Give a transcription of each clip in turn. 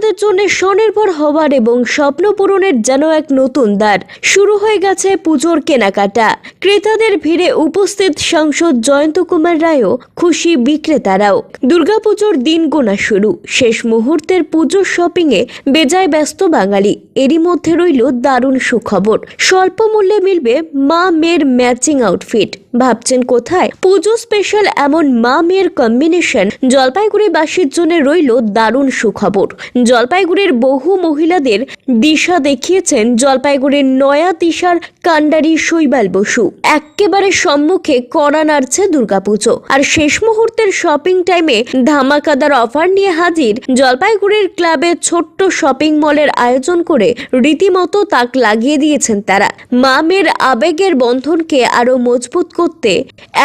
মহিলাদের জন্য স্বনির্ভর হওয়ার এবং স্বপ্ন পূরণের যেন এক নতুন দ্বার শুরু হয়ে গেছে পুজোর কেনাকাটা। ক্রেতাদের ভিড়ে উপস্থিত সাংসদ জয়ন্ত কুমার রায়ও খুশি বিক্রেতারাও। দুর্গাপুজোর দিন গোনা শুরু। শেষ মুহূর্তের পুজোর শপিংয়ে বেজায় ব্যস্ত বাঙালি। এরই মধ্যে রইল দারুণ সুখবর। স্বল্প মূল্যে মিলবে মা মেয়ের ম্যাচিং আউটফিট। ভাবছেন কোথায়? পুজো স্পেশাল এমন মা মেয়ের কম্বিনেশন জলপাইগুড়িবাসীর জন্য রইল দারুণ সুখবর। জলপাইগুড়ির বহু মহিলাদের দিশা দেখিয়েছেন জলপাইগুড়ির নয়া দিশার কান্ডারি শৈবাল বসু। একেবারে সম্মুখে কড়া নাড়ছে দুর্গাপুজো। আর শেষ মুহূর্তের শপিং টাইমে ধামাকাদার অফার নিয়ে হাজির জলপাইগুড়ির ক্লাবে ছোট্ট শপিং মলের আয়োজন করে রীতিমতো তাক লাগিয়ে দিয়েছেন তারা। মামের আবেগের বন্ধনকে আরও মজবুত করতে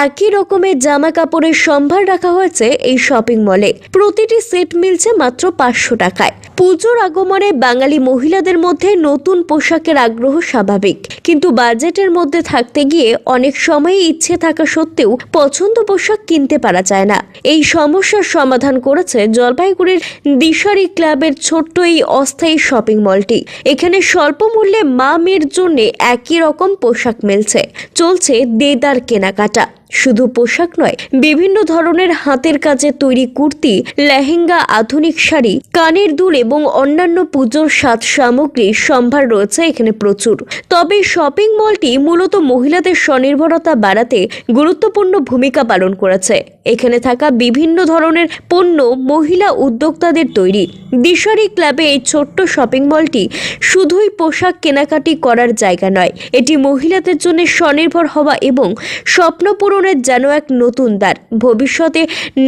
একই রকমের জামা কাপড়ের সম্ভার রাখা হয়েছে এই শপিং মলে প্রতিটি সেট মিলছে মাত্র পাঁচশো টাকায়। পুজোর আগমনে বাঙালি মহিলাদের মধ্যে নতুন পোশাকের আগ্রহ স্বাভাবিক। কিন্তু বাজেটের মধ্যে থাকতে গিয়ে অনেক সময় ইচ্ছে থাকা সত্ত্বেও পছন্দ পোশাক কিনতে পারা যায় না। এই সমস্যার সমাধান করেছে জলপাইগুড়ির দিশারি ক্লাবের ছোট্ট এই অস্থায়ী শপিং মলটি। এখানে স্বল্প মূল্যে মা মেয়ের জন্য একই রকম পোশাক মিলছে। চলছে দেদার কেনাকাটা। শুধু পোশাক নয়, বিভিন্ন ধরনের হাতের কাজে তৈরি কুর্তি, লেহেঙ্গা, আধুনিক শাড়ি, কানের দুল এবং অন্যান্য পুজোর সাজ সামগ্রীর সম্ভার রয়েছে এখানে প্রচুর। তবে শপিং মলটি মূলত মহিলাদের স্বনির্ভরতা বাড়াতে গুরুত্বপূর্ণ ভূমিকা পালন করেছে। এখানে থাকা বিভিন্ন ধরনের পণ্য মহিলা উদ্যোক্তাদের তৈরি। দিশারি ক্লাবে এই ছোট্ট শপিং মলটি শুধুই পোশাক কেনাকাটি করার জায়গা নয়, এটি মহিলাদের জন্য স্বনির্ভর হওয়া এবং স্বপ্ন পূরণের যেন এক নতুন দ্বার। ভবিষ্যতে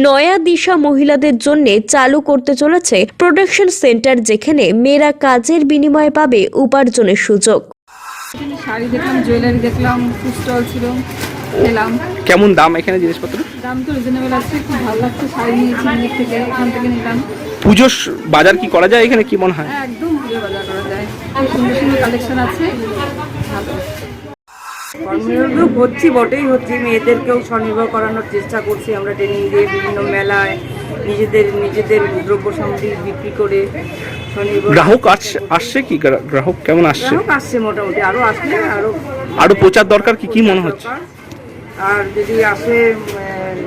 নয়া দিশা মহিলাদের জন্য চালু করতে চলেছে প্রোডাকশন সেন্টার যেখানে মেয়েরা কাজের বিনিময়ে পাবে উপার্জনের সুযোগ। শাড়ি দেখলাম জুয়েলারি দেখলাম ফুড স্টল ছিল কেমন দাম এখানে জিনিসপত্র? দাম তো রিজনেবল আছে খুব ভালো লাগছে শাড়ি নিয়েছি থেকে এখান থেকে নিলাম। পুজোর বাজার কি করা যায় এখানে কি মনে হয়? হ্যাঁ একদম পুজো বাজার করা যায়। খুব সুন্দর সুন্দর কালেকশন আছে। ভালো। কর্মনির্ভর হচ্ছি বটেই হচ্ছি মেয়েদেরকেও স্বনির্ভর করানোর চেষ্টা করছি। আমরা ট্রেনিং দিয়ে বিভিন্ন মেলায় নিজেদের নিজেদের দ্রব্য সামগ্রী বিক্রি করে গ্রাহক আসছে কি? গ্রা- গ্রাহক কেমন আসছে? গ্রাহক আসছে মোটামুটি আরও আসলে আরও আরও প্রচার দরকার কি? কি মনে হচ্ছে? আর যদি আসে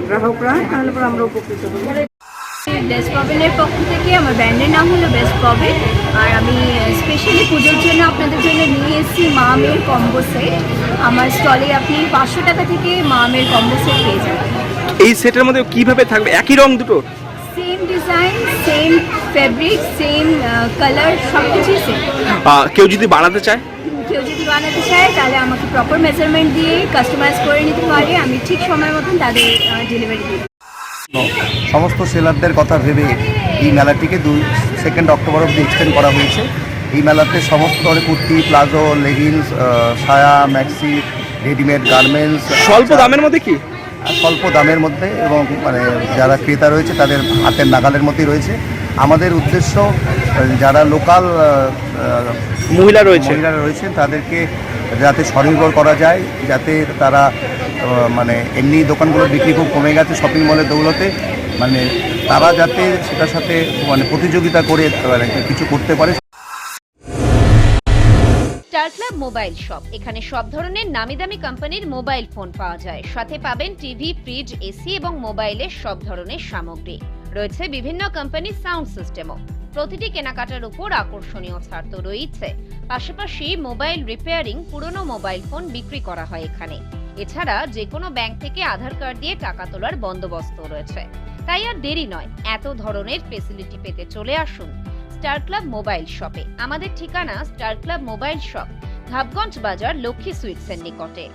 গ্রাহকরা তাহলে পরে আমরা উপকৃত হব। বেস্ট পবেলের পক্ষ থেকে আমার ব্র্যান্ডের নাম হলো বেস্ট পবেল আর আমি স্পেশালি পুজোর জন্য আপনাদের জন্য নিয়ে এসেছি মা মেয়ের কম্বো সেট আমার স্টলে আপনি পাঁচশো টাকা থেকে মা মেয়ের কম্বো সেট পেয়ে যাবেন। এই সেটের মধ্যে কীভাবে থাকবে? একই রং দুটো? Same design same fabric same colour সব কিছুই সেম কেউ যদি বানাতে চায়? কেউ যদি বানাতে চায় তাহলে আমাকে প্রপার মেজারমেন্ট দিয়ে কাস্টমাইজ করে নিতে পারে। আমি ঠিক সময় মতন তাদের ডেলিভারি দিই সমস্ত সেলারদের কথা ভেবে এই মেলাটিকে দুই সেকেন্ড অক্টোবর অবধি এক্সটেন্ড করা হয়েছে। এই মেলাতে সমস্ত ধরনের কুর্তি প্লাজো লেগিংস সায়া ম্যাক্সি রেডিমেড গার্মেন্টস স্বল্প দামের মধ্যে কি? স্বল্প দামের মধ্যে এবং মানে যারা ক্রেতা রয়েছে তাদের হাতের নাগালের মধ্যেই রয়েছে। আমাদের উদ্দেশ্য যারা লোকাল মহিলা রয়েছে। মহিলারা রয়েছেন তাদেরকে যাতে স্বনির্ভর করা যায় যাতে তারা মানে এমনি দোকানগুলো বিক্রি খুব কমে গেছে শপিং মলের দৌলতে। মানে তারা যাতে সেটার সাথে মানে প্রতিযোগিতা করে মানে কিছু করতে পারে। স্টার মোবাইল শপ এখানে সব ধরনের নামি দামি কোম্পানির মোবাইল ফোন পাওয়া যায়। সাথে পাবেন টিভি ফ্রিজ এসি এবং মোবাইলের সব ধরনের সামগ্রী। রয়েছে বিভিন্ন কোম্পানির সাউন্ড সিস্টেমও প্রতিটি কেনাকাটার উপর আকর্ষণীয় ছাড় তো রয়েছে পাশাপাশি মোবাইল রিপেয়ারিং পুরনো মোবাইল ফোন বিক্রি করা হয় এখানে। এছাড়া যে কোনো ব্যাংক থেকে আধার কার্ড দিয়ে টাকা তোলার বন্দোবস্ত রয়েছে। তাই আর দেরি নয়, এত ধরনের ফেসিলিটি পেতে চলে আসুন। স্টার ক্লাব মোবাইল শপে। আমাদের ঠিকানা star club mobile shop, Dhapganj বাজার, লক্ষ্মী সুইটসের নিকটে।